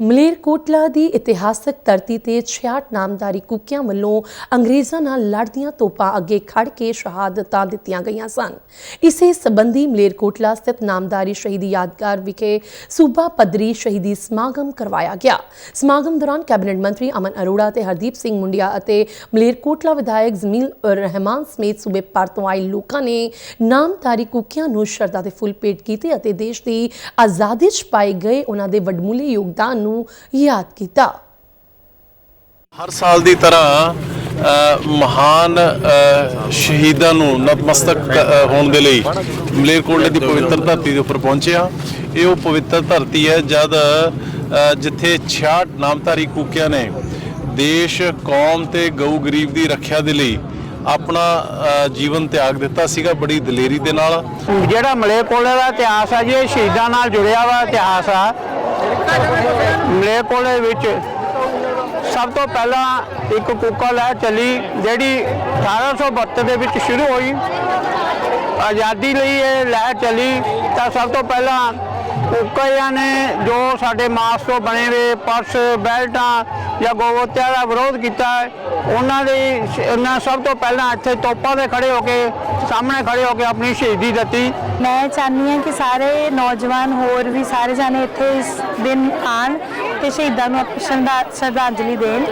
ਮਲੇਰਕੋਟਲਾ ਦੀ ਇਤਿਹਾਸਕ ਧਰਤੀ ਤੇ 66 ਨਾਮਦਾਰੀ ਕੁੱਕਿਆਂ ਵੱਲੋਂ ਅੰਗਰੇਜ਼ਾਂ ਨਾਲ ਲੜਦੀਆਂ ਤੋਪਾਂ ਅੱਗੇ ਖੜ ਕੇ ਸ਼ਹਾਦਤਾਂ ਦਿੱਤੀਆਂ ਗਈਆਂ ਸਨ। ਇਸੇ ਸੰਬੰਧੀ ਮਲੇਰਕੋਟਲਾ ਸਥਿਤ ਨਾਮਦਾਰੀ ਸ਼ਹੀਦੀ ਯਾਦਗਾਰ ਵਿਖੇ ਸੂਬਾ ਪੱਧਰੀ ਸ਼ਹੀਦੀ ਸਮਾਗਮ ਕਰਵਾਇਆ ਗਿਆ। ਸਮਾਗਮ ਦੌਰਾਨ ਕੈਬਨਿਟ ਮੰਤਰੀ ਅਮਨ ਅਰੋੜਾ ਤੇ ਹਰਦੀਪ ਸਿੰਘ ਮੁੰਡਿਆ ਅਤੇ ਮਲੇਰਕੋਟਲਾ ਵਿਧਾਇਕ ਜ਼ਮੀਲ ਰਹਿਮਾਨ ਸਮੇਤ ਸੂਬੇ ਭਰ ਤੋਂ ਆਏ ਲੋਕਾਂ ਨੇ ਨਾਮਦਾਰੀ ਕੁੱਕਿਆਂ ਨੂੰ ਸ਼ਰਧਾ ਦੇ ਫੁੱਲ ਭੇਟ ਕੀਤੇ ਅਤੇ ਦੇਸ਼ ਦੀ ਆਜ਼ਾਦੀ 'ਚ ਪਾਏ ਗਏ ਉਹਨਾਂ ਦੇ ਵੱਡਮੁੱਲੇ ਯੋਗਦਾਨ ਨੂੰ ਯਾਦ ਕੀਤਾ। ਹਰ ਸਾਲ ਦੀ ਤਰ੍ਹਾਂ ਮਹਾਨ ਸ਼ਹੀਦਾਂ ਨੂੰ ਨਤਮਸਤਕ ਹੋਣ ਦੇ ਲਈ ਮਲੇਰਕੋਟਲੇ ਦੀ ਪਵਿੱਤਰ ਧਰਤੀ ਦੇ ਉੱਪਰ ਪਹੁੰਚਿਆ। ਇਹ ਉਹ ਪਵਿੱਤਰ ਧਰਤੀ ਹੈ ਜਦ ਜਿੱਥੇ 66 ਨਾਮਧਾਰੀ ਕੂਕਿਆਂ ਨੇ ਦੇਸ਼ ਕੌਮ ਤੇ ਗਊ ਗਰੀਬ ਦੀ ਰੱਖਿਆ ਦੇ ਲਈ ਆਪਣਾ ਜੀਵਨ ਤਿਆਗ ਦਿੱਤਾ ਸੀਗਾ ਬੜੀ ਦਲੇਰੀ ਦੇ ਨਾਲ। ਜਿਹੜਾ ਮਲੇਰਕੋਟਲੇ ਦਾ ਇਤਿਹਾਸ ਹੈ ਜੀ ਇਹ ਸ਼ਹੀਦਾਂ ਨਾਲ ਜੁੜਿਆ ਵਾ ਇਤਿਹਾਸ ਆ। ਮਲੇਰਕੋਟਲੇ ਵਿੱਚ ਸਭ ਤੋਂ ਪਹਿਲਾਂ ਇੱਕ ਕੂਕਾ ਲਹਿਰ ਚੱਲੀ, ਜਿਹੜੀ 1872 ਦੇ ਵਿੱਚ ਸ਼ੁਰੂ ਹੋਈ। ਆਜ਼ਾਦੀ ਲਈ ਇਹ ਲਹਿਰ ਚੱਲੀ ਤਾਂ ਸਭ ਤੋਂ ਪਹਿਲਾਂ ਕੂਕਿਆਂ ਨੇ, ਜੋ ਸਾਡੇ ਮਾਸ ਤੋਂ ਬਣੇ ਹੋਏ ਪਰਸ, ਬੈਲਟਾਂ ਜਾਂ ਗੋਵਤਿਆਂ ਦਾ ਵਿਰੋਧ ਕੀਤਾ ਉਹਨਾਂ ਦੇ ਉਹਨਾਂ ਸਭ ਤੋਂ ਪਹਿਲਾਂ ਇੱਥੇ ਤੋਪਾਂ ਦੇ ਖੜੇ ਹੋ ਕੇ, ਸਾਹਮਣੇ ਖੜੇ ਹੋ ਕੇ ਆਪਣੀ ਸ਼ਹੀਦੀ ਦਿੱਤੀ। ਮੈਂ ਚਾਹੁੰਦੀ ਹਾਂ ਕਿ ਸਾਰੇ ਨੌਜਵਾਨ ਹੋਰ ਵੀ ਸਾਰੇ ਜਾਣੇ ਇੱਥੇ ਇਸ ਦਿਨ ਆਣ ਤੇ ਸ਼ਹੀਦਾਂ ਨੂੰ ਆਪਣੀ ਸ਼ਰਧਾ- ਸ਼ਰਧਾਂਜਲੀ ਦੇਣ।